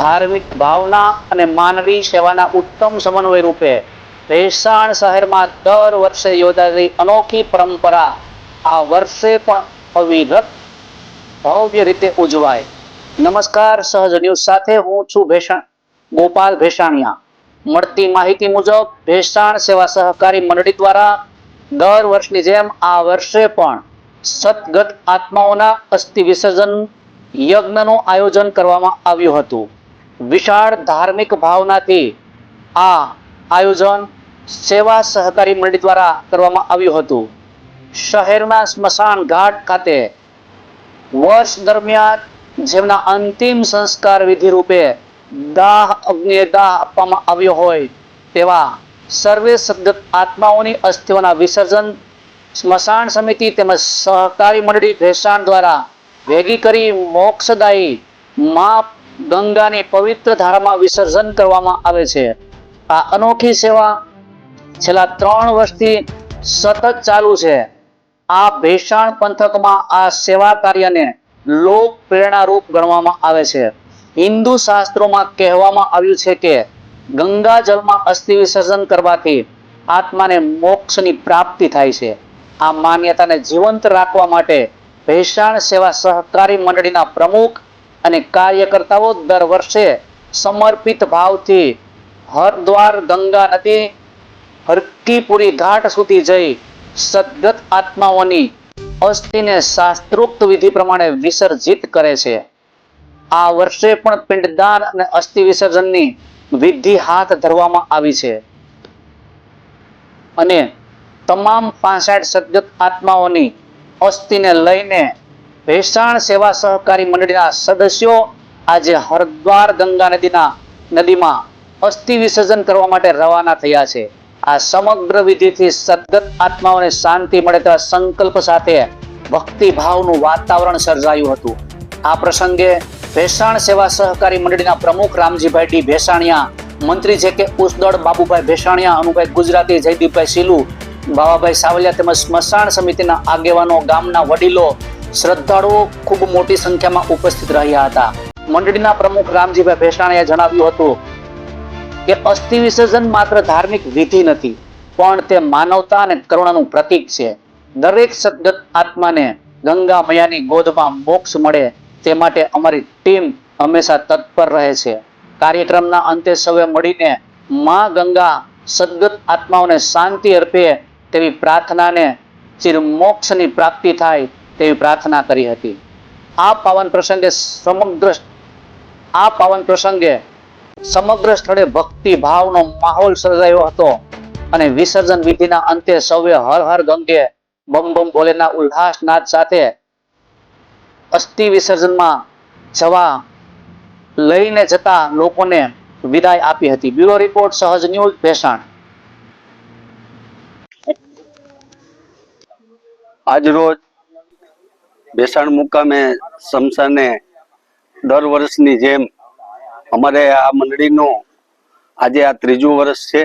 ધાર્મિક ભાવના અને માનવી સેવાના ઉત્તમ સમન્વય રૂપે ભેસાણ શહેરમાં દર વર્ષે યોજાતી અનોખી પરંપરા આ વર્ષે પણ અવિરત ભવ્ય રીતે ઉજવાય. નમસ્કાર, સહજ ન્યૂઝ સાથે હું છું ભેસાણ ગોપાલ ભેસાણિયા. મળતી માહિતી મુજબ, ભેસાણ સેવા સહકારી મંડળી દ્વારા દર વર્ષની જેમ આ વર્ષે પણ સદગત આત્માઓના અસ્થિ વિસર્જન યજ્ઞનું આયોજન કરવામાં આવ્યું હતું. વિશાળ ધાર્મિક ભાવનાથી આ આયોજન સેવા સહકારી મંડળી દ્વારા કરવામાં આવ્યું હતું. શહેરના સ્મશાન ઘાટ ખાતે વર્ષ દરમિયાન જેમના અંતિમ સંસ્કાર વિધિ રૂપે દાહ અગ્નિ દાહ આપવામાં આવ્યો હોય તેવા સર્વે સદગત આત્માઓની અસ્થિઓના વિસર્જન સ્મશાન સમિતિ તેમજ સહકારી મંડળી ભેસાણ દ્વારા ભેગી કરી મોક્ષદાયી મા ગંગાની પવિત્ર ધારામાં વિસર્જન કરવામાં આવે છે. આ અનોખી સેવા છેલ્લા ત્રણ વર્ષથી સતત ચાલુ છે. આ ભેસાણ પંથકમાં આ સેવા કાર્યને લોક પ્રેરણારૂપ ગણવામાં આવે છે. હિન્દુ શાસ્ત્રોમાં કહેવામાં આવ્યું છે કે, ગંગા જળમાં અસ્થિ વિસર્જન કરવાથી આત્માને મોક્ષની પ્રાપ્તિ થાય છે. આ માન્યતાને જીવંત રાખવા માટે ભેસાણ સેવા સહકારી મંડળીના પ્રમુખ અને કાર્યકર્તાઓ દર વર્ષે સમર્પિત ભાવથી હરદ્વાર ગંગા નદી, હરકીપુરી ઘાટ સુધી જઈ સદગત આત્માઓની અસ્થિને શાસ્ત્રોક્ત વિધિ પ્રમાણે વિસર્જિત કરે છે. આ વર્ષે પણ પિંડદાન અને અસ્થિ વિસર્જનની વિધિ હાથ ધરવામાં આવી છે. અને તમામ પાસઠ સદગત આત્માઓની અસ્થિને લઈને ભેસાણ સેવા સહકારી મંડળીના સદસ્યો આજે હરદ્વાર ગંગા નદીના નદીમાં અસ્થિ વિસર્જન કરવા માટે રવાના થયા છે. આ સમગ્ર વિધિથી સદગત આત્માઓને શાંતિ મળે તેવા સંકલ્પ સાથે ભક્તિભાવનું વાતાવરણ સર્જાયું હતું. આ પ્રસંગે ભેસાણ સેવા સહકારી મંડળીના પ્રમુખ રામજીભાઈ ડી ભેસાણિયા, મંત્રી છે કે ઉસદળ બાબુભાઈ ભેસાણિયા, અનુભાઈ ગુજરાતી, જયદીપભાઈ સિલુ બાવાભાઈ સાવલિયા તેમજ સ્મશાન સમિતિના આગેવાનો, ગામના વડીલો શ્રદ્ધાળુઓ ખૂબ મોટી સંખ્યામાં ઉપસ્થિત રહ્યા હતા. મંડળીના પ્રમુખ રામજીભાઈ ભેસાણીએ જણાવ્યું હતું કે અસ્થિ વિસર્જન માત્ર ધાર્મિક વિધિ નથી, પણ તે માનવતા અને કરુણાનું પ્રતીક છે. દરેક સદગત આત્માને ગંગા મૈયાની ગોદમાં મોક્ષ મળે તે માટે અમારી ટીમ હંમેશા તત્પર રહે છે. કાર્યક્રમના અંતે સૌએ મળીને માં ગંગા સદગત આત્માઓને શાંતિ અર્પે તેવી પ્રાર્થનાને ચિર મોક્ષની પ્રાપ્તિ થાય તેવી પ્રાર્થના કરી હતી. આ પાવન પ્રસંગે સમગ્ર આ પાવન પ્રસંગે સમગ્ર સ્થળે ભક્તિ ભાવનો માહોલ સર્જાયો હતો અને વિસર્જન વિધિના અંતે સૌએ હર હર ગંગે બમ બમ ભોલેના ઉલ્લાસ નાદ સાથે અસ્થિ વિસર્જનમાં જવા લઈને જતા લોકોને વિદાય આપી હતી. Bureau report, Sahaj news, Bhesan. આજરોજ બેસાણ મુકામે સમસાને દર વર્ષની જેમ અમારે આ મંડળીનું આજે આ ત્રીજું વર્ષ છે.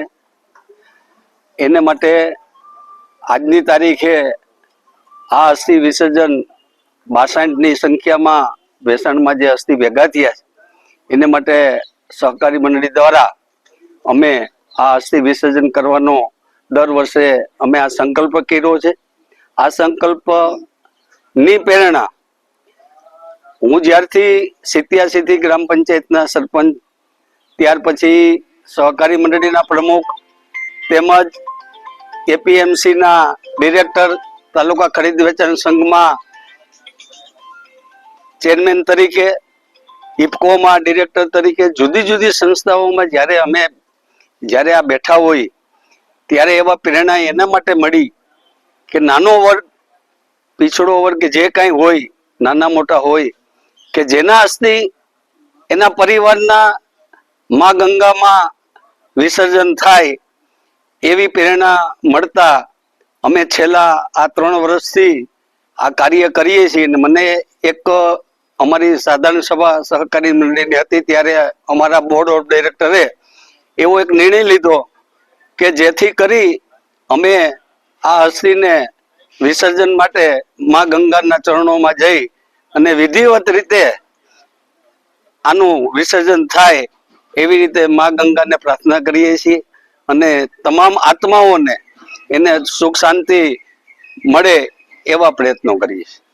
એને માટે આજની તારીખે આ અસ્થિ વિસર્જન બાસઠની સંખ્યામાં બેસાણમાં જે અસ્થિ ભેગા થયા છે, એને માટે સહકારી મંડળી દ્વારા અમે આ અસ્થિ વિસર્જન કરવાનો દર વર્ષે અમે આ સંકલ્પ કર્યો છે. આ સંકલ્પ ની પ્રેરણા. હું જ્યારથી સિત્યાસીથી ગ્રામ પંચાયતના સરપંચ, ત્યાર પછી સહકારી મંડળીના પ્રમુખ, તેમજ એપીએમસી ના ડિરેક્ટર, તાલુકા ખરીદ વેચાણ સંઘમાં ચેરમેન તરીકે, ઇફકોમાં ડિરેક્ટર તરીકે જુદી જુદી સંસ્થાઓમાં જ્યારે અમે જ્યારે આ બેઠા હોય, ત્યારે એવા પ્રેરણા એના માટે મળી કે નાનો વર્ગ પીછડો વર્ગ જે કાંઈ હોય, નાના મોટા હોય, કે જેના અસ્થિ એના પરિવારના માં ગંગામાં વિસર્જન થાય એવી પ્રેરણા મળતા અમે છેલ્લા આ ત્રણ વર્ષથી આ કાર્ય કરીએ છીએ. અને મને એક અમારી સાધારણ સભા સહકારી મંડળીની હતી ત્યારે અમારા બોર્ડ ઓફ ડાયરેક્ટરે એવો એક નિર્ણય લીધો કે જેથી કરી અમે આ અસ્થિને વિસર્જન માટે માં ગંગાના ચરણોમાં જઈ અને વિધિવત રીતે આનું વિસર્જન થાય એવી રીતે મા ગંગાને પ્રાર્થના કરીએ છીએ અને તમામ આત્માઓને એને સુખ શાંતિ મળે એવા પ્રયત્નો કરીએ છીએ.